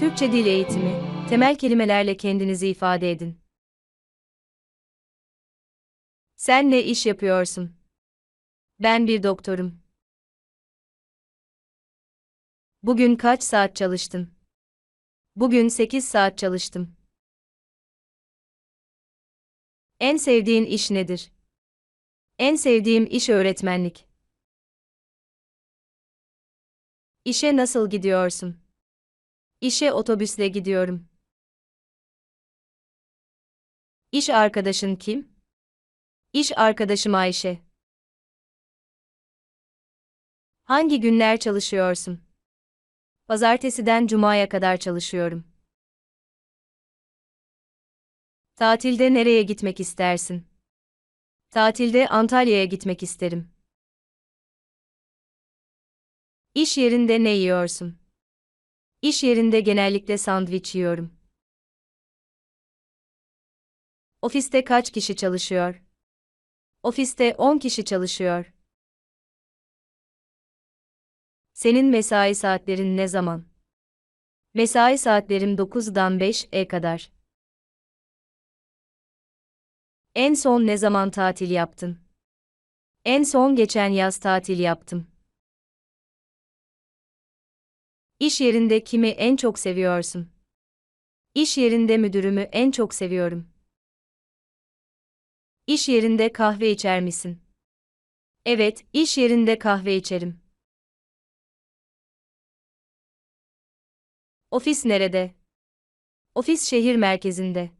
Türkçe Dil Eğitimi, temel kelimelerle kendinizi ifade edin. Sen ne iş yapıyorsun? Ben bir doktorum. Bugün kaç saat çalıştın? Bugün 8 saat çalıştım. En sevdiğin iş nedir? En sevdiğim iş öğretmenlik. İşe nasıl gidiyorsun? İşe otobüsle gidiyorum. İş arkadaşın kim? İş arkadaşım Ayşe. Hangi günler çalışıyorsun? Pazartesiden cumaya kadar çalışıyorum. Tatilde nereye gitmek istersin? Tatilde Antalya'ya gitmek isterim. İş yerinde ne yiyorsun? İş yerinde genellikle sandviç yiyorum. Ofiste kaç kişi çalışıyor? Ofiste 10 kişi çalışıyor. Senin mesai saatlerin ne zaman? Mesai saatlerim 9'dan 5'e kadar. En son ne zaman tatil yaptın? En son geçen yaz tatil yaptım. İş yerinde kimi en çok seviyorsun? İş yerinde müdürümü en çok seviyorum. İş yerinde kahve içer misin? Evet, iş yerinde kahve içerim. Ofis nerede? Ofis şehir merkezinde.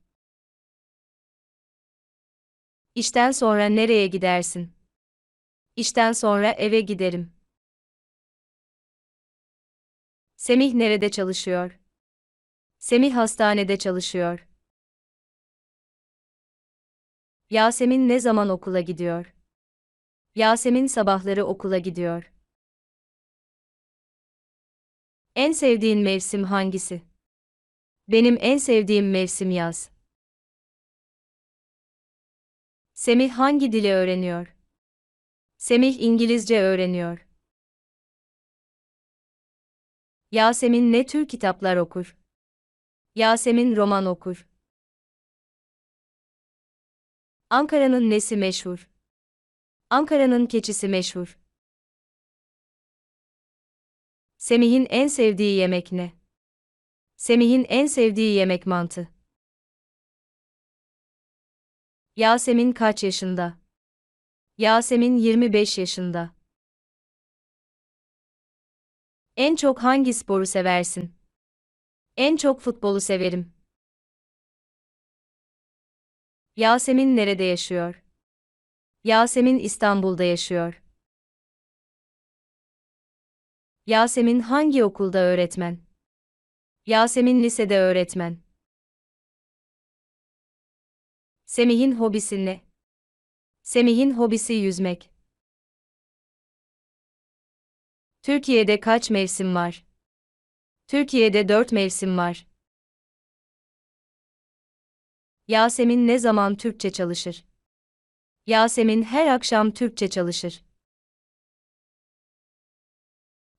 İşten sonra nereye gidersin? İşten sonra eve giderim. Semih nerede çalışıyor? Semih hastanede çalışıyor. Yasemin ne zaman okula gidiyor? Yasemin sabahları okula gidiyor. En sevdiğin mevsim hangisi? Benim en sevdiğim mevsim yaz. Semih hangi dili öğreniyor? Semih İngilizce öğreniyor. Yasemin ne tür kitaplar okur? Yasemin roman okur. Ankara'nın nesi meşhur? Ankara'nın keçisi meşhur. Semih'in en sevdiği yemek ne? Semih'in en sevdiği yemek mantı. Yasemin kaç yaşında? Yasemin 25 yaşında. En çok hangi sporu seversin? En çok futbolu severim. Yasemin nerede yaşıyor? Yasemin İstanbul'da yaşıyor. Yasemin hangi okulda öğretmen? Yasemin lisede öğretmen. Semih'in hobisi ne? Semih'in hobisi yüzmek. Türkiye'de kaç mevsim var? Türkiye'de dört mevsim var. Yasemin ne zaman Türkçe çalışır? Yasemin her akşam Türkçe çalışır.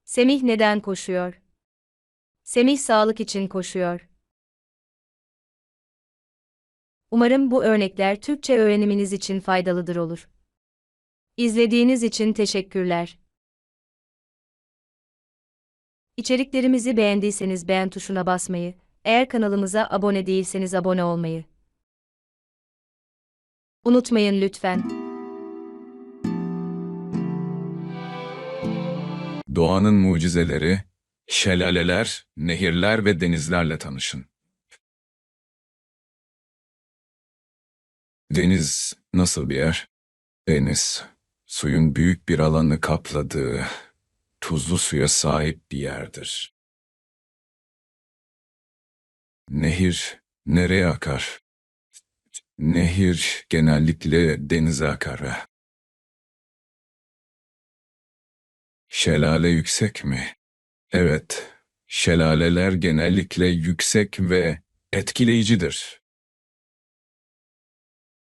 Semih neden koşuyor? Semih sağlık için koşuyor. Umarım bu örnekler Türkçe öğreniminiz için faydalıdır olur. İzlediğiniz için teşekkürler. İçeriklerimizi beğendiyseniz beğen tuşuna basmayı, eğer kanalımıza abone değilseniz abone olmayı unutmayın lütfen. Doğanın mucizeleri, şelaleler, nehirler ve denizlerle tanışın. Deniz nasıl bir yer? Deniz, suyun büyük bir alanı kapladığı, tuzlu suya sahip bir yerdir. Nehir nereye akar? Nehir genellikle denize akar. Şelale yüksek mi? Evet, şelaleler genellikle yüksek ve etkileyicidir.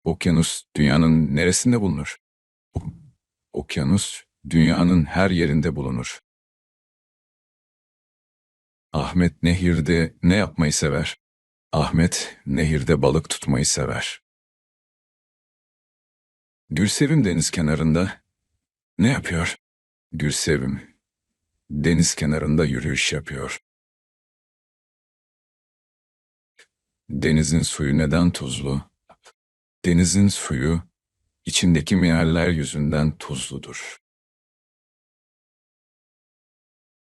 Okyanus dünyanın neresinde bulunur? Okyanus dünyanın her yerinde bulunur. Ahmet nehirde ne yapmayı sever? Ahmet nehirde balık tutmayı sever. Gülsevim deniz kenarında ne yapıyor? Gülsevim deniz kenarında yürüyüş yapıyor. Denizin suyu neden tuzlu? Denizin suyu içindeki mineraller yüzünden tuzludur.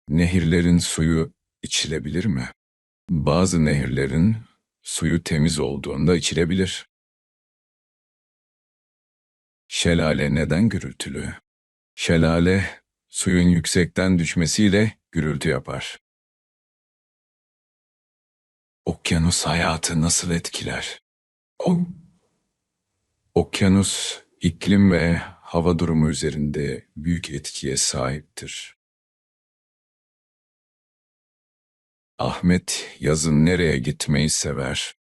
Nehirlerin suyu içilebilir mi? Bazı nehirlerin suyu temiz olduğunda içilebilir. Şelale neden gürültülü? Şelale suyun yüksekten düşmesiyle gürültü yapar. Okyanus hayatı nasıl etkiler? O Okyanus iklim ve hava durumu üzerinde büyük etkiye sahiptir. Ahmet yazın nereye gitmeyi sever?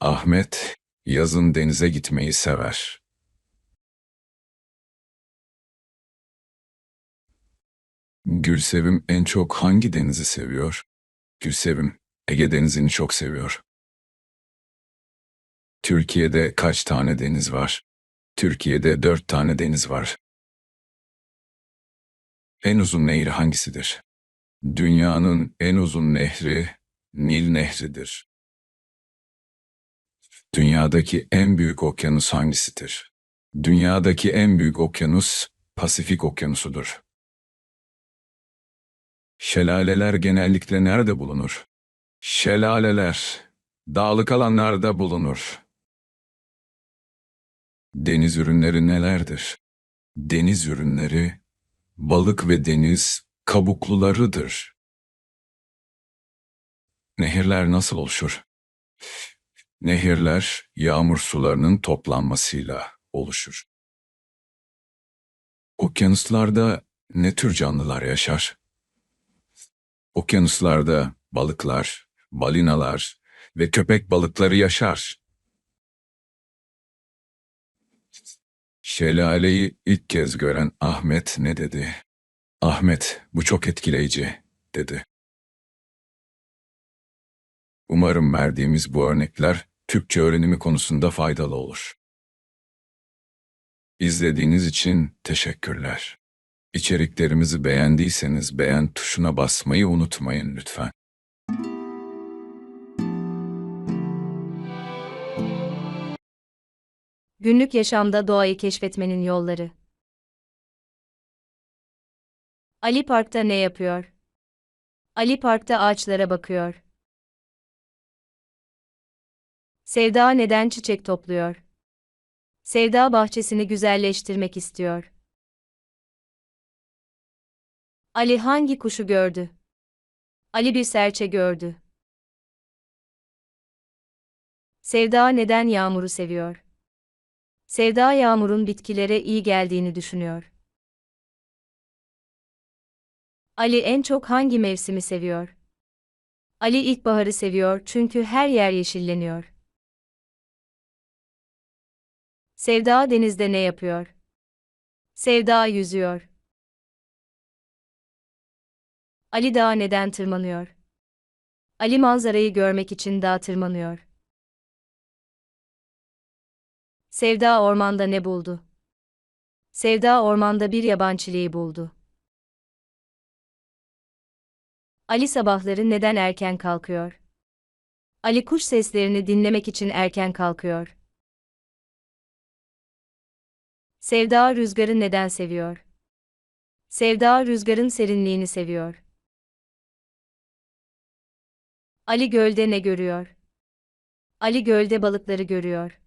Ahmet yazın denize gitmeyi sever. Gülsevim en çok hangi denizi seviyor? Gülsevim Ege Denizi'ni çok seviyor. Türkiye'de kaç tane deniz var? Türkiye'de dört tane deniz var. En uzun nehir hangisidir? Dünyanın en uzun nehri Nil Nehri'dir. Dünyadaki en büyük okyanus hangisidir? Dünyadaki en büyük okyanus Pasifik Okyanusu'dur. Şelaleler genellikle nerede bulunur? Şelaleler dağlık alanlarda bulunur. Deniz ürünleri nelerdir? Deniz ürünleri balık ve deniz kabuklularıdır. Nehirler nasıl oluşur? Nehirler yağmur sularının toplanmasıyla oluşur. Okyanuslarda ne tür canlılar yaşar? Okyanuslarda balıklar, balinalar ve köpek balıkları yaşar. Şelaleyi ilk kez gören Ahmet ne dedi? Ahmet, bu çok etkileyici, dedi. Umarım verdiğimiz bu örnekler Türkçe öğrenimi konusunda faydalı olur. İzlediğiniz için teşekkürler. İçeriklerimizi beğendiyseniz beğen tuşuna basmayı unutmayın lütfen. Günlük yaşamda doğayı keşfetmenin yolları. Ali Park'ta ne yapıyor? Ali Park'ta ağaçlara bakıyor. Sevda neden çiçek topluyor? Sevda bahçesini güzelleştirmek istiyor. Ali hangi kuşu gördü? Ali bir serçe gördü. Sevda neden yağmuru seviyor? Sevda yağmurun bitkilere iyi geldiğini düşünüyor. Ali en çok hangi mevsimi seviyor? Ali ilkbaharı seviyor çünkü her yer yeşilleniyor. Sevda denizde ne yapıyor? Sevda yüzüyor. Ali dağa neden tırmanıyor? Ali manzarayı görmek için dağa tırmanıyor. Sevda ormanda ne buldu? Sevda ormanda bir yaban çileği buldu. Ali sabahları neden erken kalkıyor? Ali kuş seslerini dinlemek için erken kalkıyor. Sevda rüzgarı neden seviyor? Sevda rüzgarın serinliğini seviyor. Ali gölde ne görüyor? Ali gölde balıkları görüyor.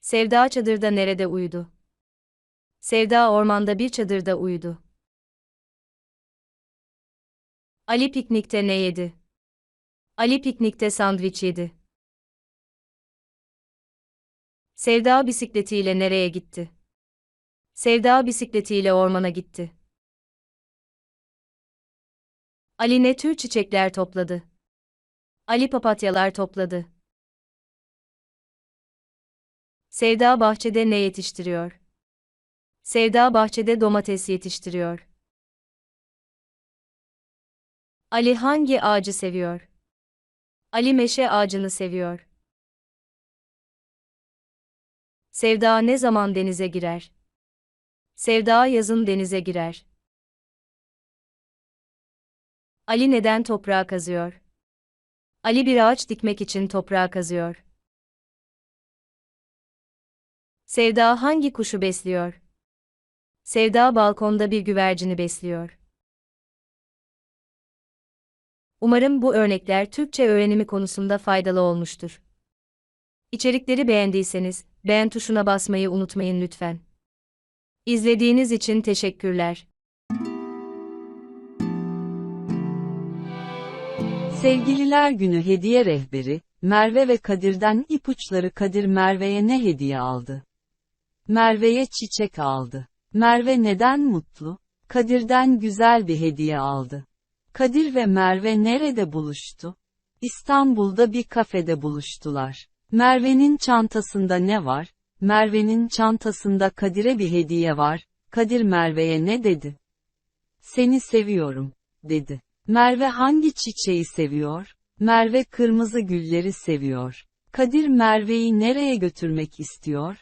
Sevda çadırda nerede uyudu? Sevda ormanda bir çadırda uyudu. Ali piknikte ne yedi? Ali piknikte sandviç yedi. Sevda bisikletiyle nereye gitti? Sevda bisikletiyle ormana gitti. Ali ne tür çiçekler topladı? Ali papatyalar topladı. Sevda bahçede ne yetiştiriyor? Sevda bahçede domates yetiştiriyor. Ali hangi ağacı seviyor? Ali meşe ağacını seviyor. Sevda ne zaman denize girer? Sevda yazın denize girer. Ali neden toprağa kazıyor? Ali bir ağaç dikmek için toprağa kazıyor. Sevda hangi kuşu besliyor? Sevda balkonda bir güvercini besliyor. Umarım bu örnekler Türkçe öğrenimi konusunda faydalı olmuştur. İçerikleri beğendiyseniz beğen tuşuna basmayı unutmayın lütfen. İzlediğiniz için teşekkürler. Sevgililer Günü hediye rehberi, Merve ve Kadir'den ipuçları Kadir Merve'ye ne hediye aldı? Merve'ye çiçek aldı. Merve neden mutlu? Kadir'den güzel bir hediye aldı. Kadir ve Merve nerede buluştu? İstanbul'da bir kafede buluştular. Merve'nin çantasında ne var? Merve'nin çantasında Kadir'e bir hediye var. Kadir Merve'ye ne dedi? Seni seviyorum, dedi. Merve hangi çiçeği seviyor? Merve kırmızı gülleri seviyor. Kadir Merve'yi nereye götürmek istiyor?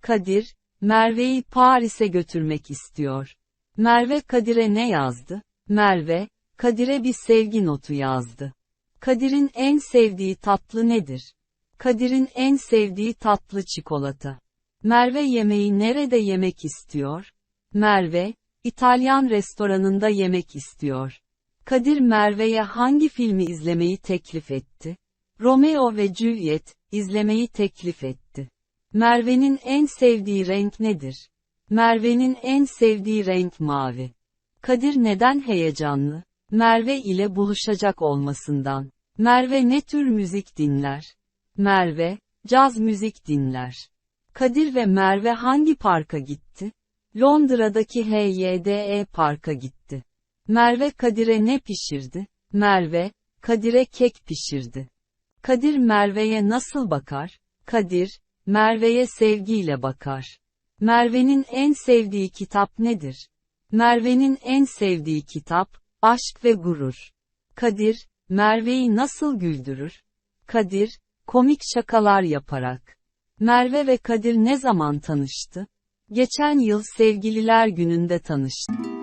Kadir, Merve'yi Paris'e götürmek istiyor. Merve Kadir'e ne yazdı? Merve, Kadir'e bir sevgi notu yazdı. Kadir'in en sevdiği tatlı nedir? Kadir'in en sevdiği tatlı çikolata. Merve yemeği nerede yemek istiyor? Merve, İtalyan restoranında yemek istiyor. Kadir Merve'ye hangi filmi izlemeyi teklif etti? Romeo ve Juliet, izlemeyi teklif etti. Merve'nin en sevdiği renk nedir? Merve'nin en sevdiği renk mavi. Kadir neden heyecanlı? Merve ile buluşacak olmasından. Merve ne tür müzik dinler? Merve, caz müzik dinler. Kadir ve Merve hangi parka gitti? Londra'daki HYDE parka gitti. Merve Kadir'e ne pişirdi? Merve, Kadir'e kek pişirdi. Kadir Merve'ye nasıl bakar? Kadir, Merve'ye sevgiyle bakar. Merve'nin en sevdiği kitap nedir? Merve'nin en sevdiği kitap, Aşk ve Gurur. Kadir, Merve'yi nasıl güldürür? Kadir, komik şakalar yaparak. Merve ve Kadir ne zaman tanıştı? Geçen yıl Sevgililer Günü'nde tanıştı.